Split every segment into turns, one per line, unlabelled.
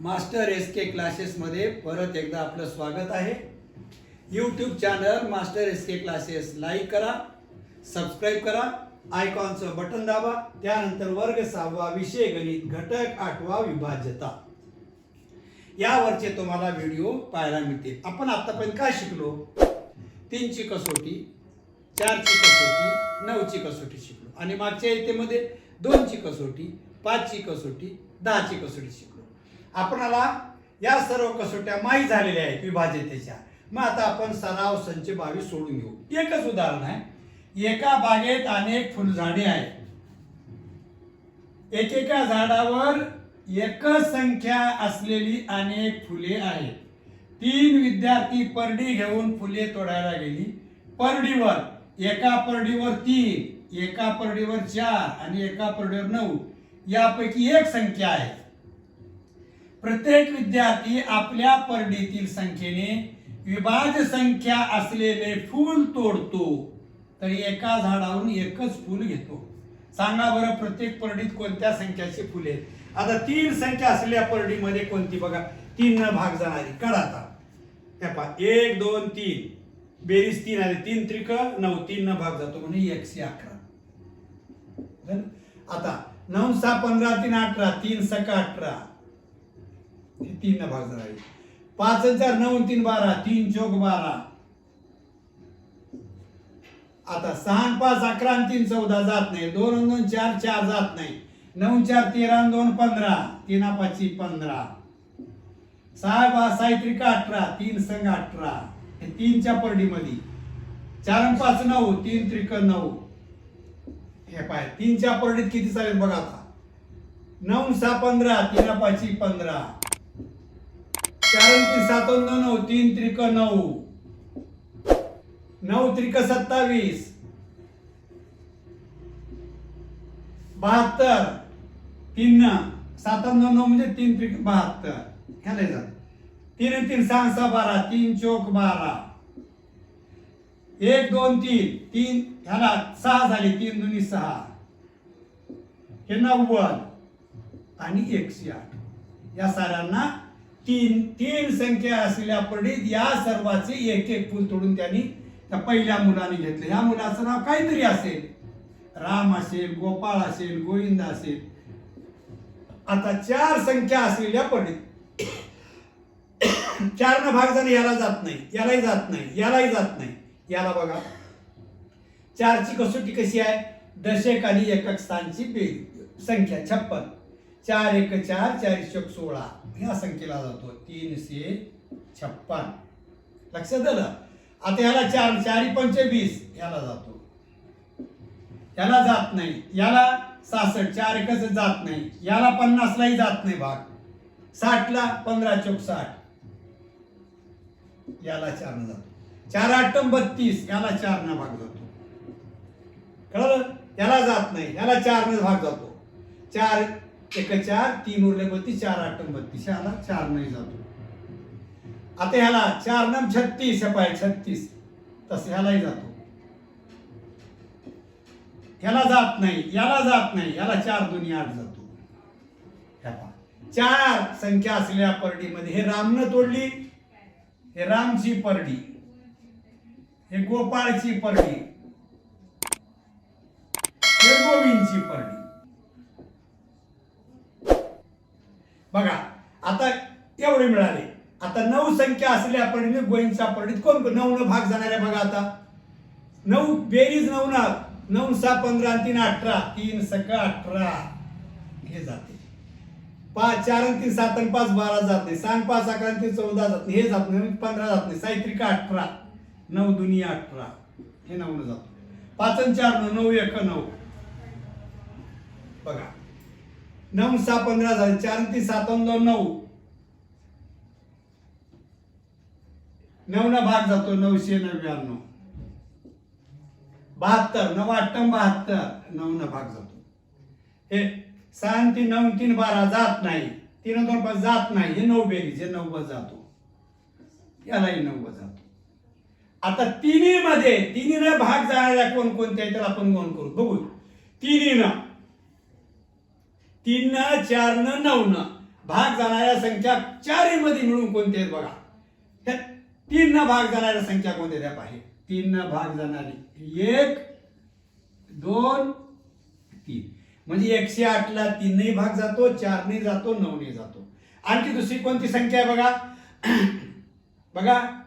Master S के क्लासेसमध्ये परत एकदा आपलं स्वागत आहे. YouTube channel master S K classes like करा सबस्क्राईब करा आयकॉनचं बटन दाबा त्यानंतर वर्ग सहावा विषय गणित घटक आठवा विभाज्यता. यावरचे तुम्हाला व्हिडिओ पाहायला मिळतील. आपण आतापर्यंत काय शिकलो? तीनची कसोटी चारची कसोटी नऊची कसोटी शिकलो. आणि मागच्या इथेमध्ये दोनची कसोटी पाचची कसोटी दहाची कसोटी शिकलो. आपणाला या सर्व कसोट्या माहीत झालेल्या आहेत विभाज्यतेच्या मग आता आपण सराव संच बावीस सोडून घेऊ. एकच उदाहरण आहे. एका बागेत अनेक फुलझाडे आहेत. एकेका झाडावर एकच संख्या असलेली अनेक फुले आहेत. तीन विद्यार्थी परडी घेऊन फुले तोडायला गेली. परडीवर एका परडीवर तीन एका परडीवर चार आणि एका परडीवर नऊ. यापैकी एक संख्या आहे. प्रत्येक विद्यार्थी आपल्या परडीतील संख्येने विभाज संख्या असलेले फूल तोडतो. तर एका झाडावरून एकच फूल घेतो. सांगा बरं प्रत्येक परडीत कोणत्या संख्याचे फुले आहेत? आता तीन संख्या असलेल्या परडीमध्ये कोणती बघा? तीन न भाग जाणारी. करा आता. त्या पहा. एक दोन तीन. बेरीज तीन आले. तीन त्रिक नऊ. तीन न भाग जातो म्हणजे एकशे अकरा. आता नऊ सहा पंधरा तीन अठरा. तीन सका अठरा. तीन भाग जाणारी पाच हजार नऊ तीन बारा तीन चौक बारा. आता सहा पाच अकरा आणि तीन चौदा जात नाही. दोन दोन चार चार जात नाही. नऊ चार तेरा दोन पंधरा. तीन पाची पंधरा. सहा बा सायत्रिका अठरा. तीन संघ अठरा. हे तीनच्या परडीमध्ये. चार पाच नऊ. तीन त्रिक नऊ. हे पाय तीनच्या परडीत किती चालेल बघा आता. नऊ सहा पंधरा. तीन पाची पंधरा. चार आणि तीन नऊ तीन त्रिक नऊ. नऊ त्रिक सत्तावीस. बहात्तर. तीन सात नऊ म्हणजे तीन त्रिक बहात्तर. ह्याला तीन तीन सहा सहा बारा तीन चौक बारा. एक दोन तीन. तीन ह्याला सहा झाली. तीन दोन्ही सहा. हे नव्वद आणि एकशे आठ. या साऱ्यांना तीन तीन संख्या असलेल्या पडीत या सर्वाचे एक एक फूल तोडून त्यांनी त्या पहिल्या मुलाने घेतलं. ह्या मुलाचं नाव काहीतरी असेल. राम असेल गोपाळ असेल गोविंद असेल. आता चार संख्या असलेल्या पडीत. चार न भाग जाणे याला जात नाही यालाही जात नाही यालाही जात नाही. याला बघा. चारची कसोटी कशी आहे? दशक आणि एकक स्थानची संख्या छप्पन. चार एक चार चार शक सोळा. ह्या संख्येला जातो. तीनशे छप्पन. लक्षात आलं? आता याला चार चारी पंचवीस याला जातो. याला जात नाही. याला सासष्ट चार एकच जात नाही. याला पन्नासलाही जात नाही भाग. साठला पंधरा चौक साठ. याला चार न जातो. चार आठ बत्तीस. याला चार न भाग जातो. कळलं? याला जात नाही. याला चार न भाग जातो. चार एक चार तीन उरले बत्तीस चार आठ बत्तीस ह्याला चार नाही जातो. आता ह्याला चार नम छत्तीस हे पाय छत्तीस. तसं ह्यालाही जातो. ह्याला जात नाही याला जात नाही याला चार दोन्ही आठ जातो. ह्या चार संख्या असलेल्या परडीमध्ये हे रामनं तोडली. हे रामची परडी. हे गोपाळची परडी हे गोविंदची परडी बघा आता एवढे मिळाले. आता नऊ संख्या असलेल्या पडीने गोविंदच्या परडीत कोण नऊ न भाग जाणार आहे बघा आता. नऊ बेरीज नऊ ना नऊ सहा पंधरा तीन अठरा. तीन सका अठरा. हे जाते. पाच चार तीन सात आणि पाच बारा जात नाही. सांग पाच अकरा तीन चौदा जात नाही. हे जात नाही. पंधरा जात नाही. साहित्रिका अठरा. नऊ दुनिया अठरा. हे नऊ न जातो. पाच आणि चार नऊ नऊ एक नऊ. बघा. नऊ सहा पंधरा झाले. चार आणि तीन दोन नऊ नऊ. ना भाग जातो नऊशे नव्याण्णव. बहात्तर नऊ अठ्ठम बहात्तर. नऊ न भाग जातो. हे सहा तीन नऊ तीन बारा जात नाही. तीन दोन पाच जात नाही. हे नऊ बेरीज हे नव्वद जातो. यालाही नव्वद जातो. आता तिन्ही मध्ये तिन्ही भाग जाणाऱ्या कोण कोणत्या तर आपण गौण करू. बघू तिन्ही ना तीन न चार न नऊ न. भाग जाणाऱ्या संख्या चारीमध्ये मिळून कोणते आहेत बघा. त्या तीन न भाग जाणाऱ्या संख्या कोणत्या त्या पाहिजे तीन न भाग जाणारी. एक दोन तीन. म्हणजे एकशे आठला तीनही भाग जातो चारने जातो नऊने जातो. आणखी दुसरी कोणती संख्या आहे बघा? बघा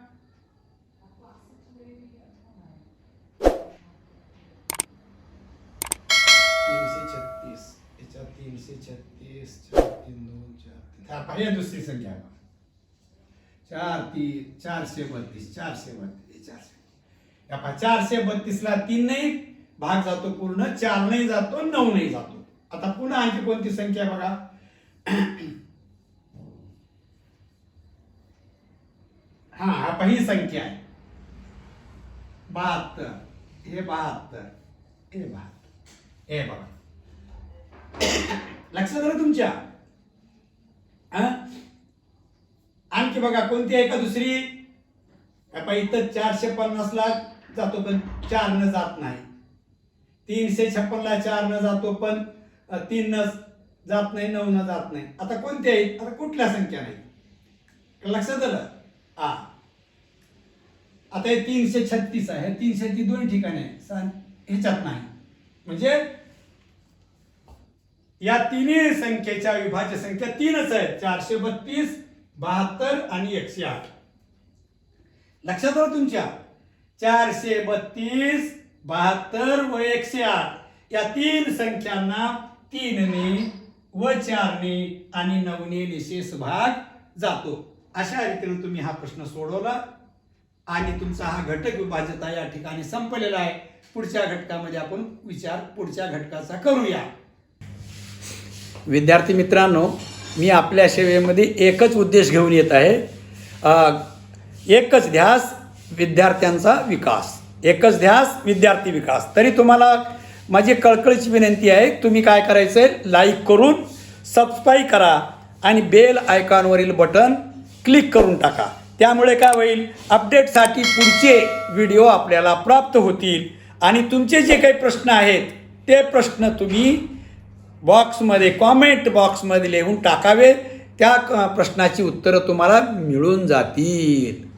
तीनशे छत्तीस याच्यात तीनशे छत्तीस चार तीन दोन चार तीन दुसरी संख्या चार तीन चारशे बत्तीस चारशे बत्तीस. चारशे या पहा, चारशे बत्तीसला तीन नाही भाग जातो पूर्ण चार नाही जातो नऊ नाही जातो. आता पुन्हा आणखी कोणती संख्या बघा? हा हा पहिली संख्या आहे. बहात्तर. हे बहात्तर. हे बहात्तर. हे बघा. लक्षात आलं तुमच्या. आणखी बघा कोणती आहे का दुसरी? इथं चारशे पन्नासला जातो पण चार न जात नाही. तीनशे छप्पनला चार न जातो पण तीन न जात नाही नऊ न जात नाही. आता कोणती आहे? आता कुठल्या संख्या नाही? लक्षात आलं हा. आता हे तीनशे छत्तीस आहे. तीनशे ती दोन ठिकाणी आहे. ह्याच्यात नाही. म्हणजे या तिन्ही संख्येच्या विभाज्य संख्या तीनच आहेत. चारशे बत्तीस बहात्तर आणि एकशे आठ. लक्षात आलं तुमच्या. चारशे बत्तीस बहात्तर व एकशे आठ. या तीन संख्यांना तीनने व चारने आणि नवने निशेष भाग जातो. अशा रीतीने तुम्ही हा प्रश्न सोडवला आणि तुमचा हा घटक विभाजता या ठिकाणी संपलेला आहे. पुढच्या घटकामध्ये आपण विचार पुढच्या घटकाचा करूया.
विद्यार्थी मित्रांनो मी आपल्या सेवेमध्ये एकच उद्देश घेऊन येत आहे. एकच ध्यास विद्यार्थ्यांचा विकास. एकच ध्यास विद्यार्थी विकास. तरी तुम्हाला माझी कळकळीची विनंती आहे तुम्ही काय करायचं आहे लाईक करून सबस्क्राईब करा आणि बेल आयकॉनवरील बटन क्लिक करून टाका. त्यामुळे काय होईल अपडेटसाठी पुढचे व्हिडिओ आपल्याला प्राप्त होतील आणि तुमचे जे काही प्रश्न आहेत ते प्रश्न तुम्ही बॉक्समध्ये कॉमेंट बॉक्समध्ये लिहून टाकावे. त्या क- प्रश्नाची उत्तरं तुम्हाला मिळून जातील.